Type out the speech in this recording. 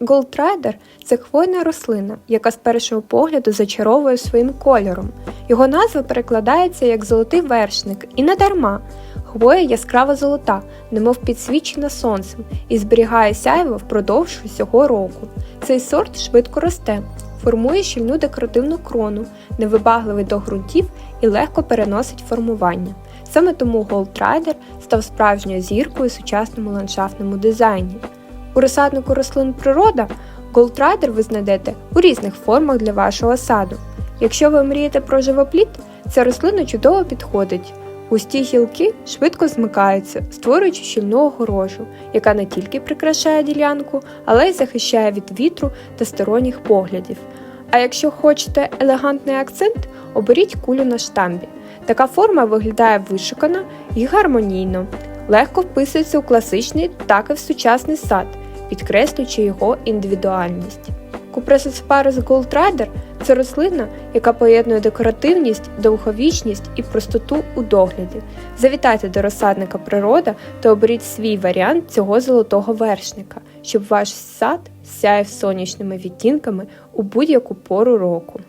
Gold Rider – це хвойна рослина, яка з першого погляду зачаровує своїм кольором. Його назва перекладається як золотий вершник, і не дарма. Хвоя яскраво золота, немов підсвічена сонцем, і зберігає сяйво впродовж усього року. Цей сорт швидко росте, формує щільну декоративну крону, невибагливий до ґрунтів і легко переносить формування. Саме тому Rider став справжньою зіркою у сучасному ландшафтному дизайні. У розсаднику рослин природа Rider ви знайдете у різних формах для вашого саду. Якщо ви мрієте про живопліт, ця рослина чудово підходить. Густі гілки швидко змикаються, створюючи щільну огорожу, яка не тільки прикрашає ділянку, але й захищає від вітру та сторонніх поглядів. А якщо хочете елегантний акцент, оберіть кулю на штамбі. Така форма виглядає вишукано і гармонійно, легко вписується у класичний, так і в сучасний сад, підкреслюючи його індивідуальність. Купресоципарис Gold Rider – це рослина, яка поєднує декоративність, довговічність і простоту у догляді. Завітайте до розсадника природа та оберіть свій варіант цього золотого вершника, щоб ваш сад сяяв сонячними відтінками у будь-яку пору року.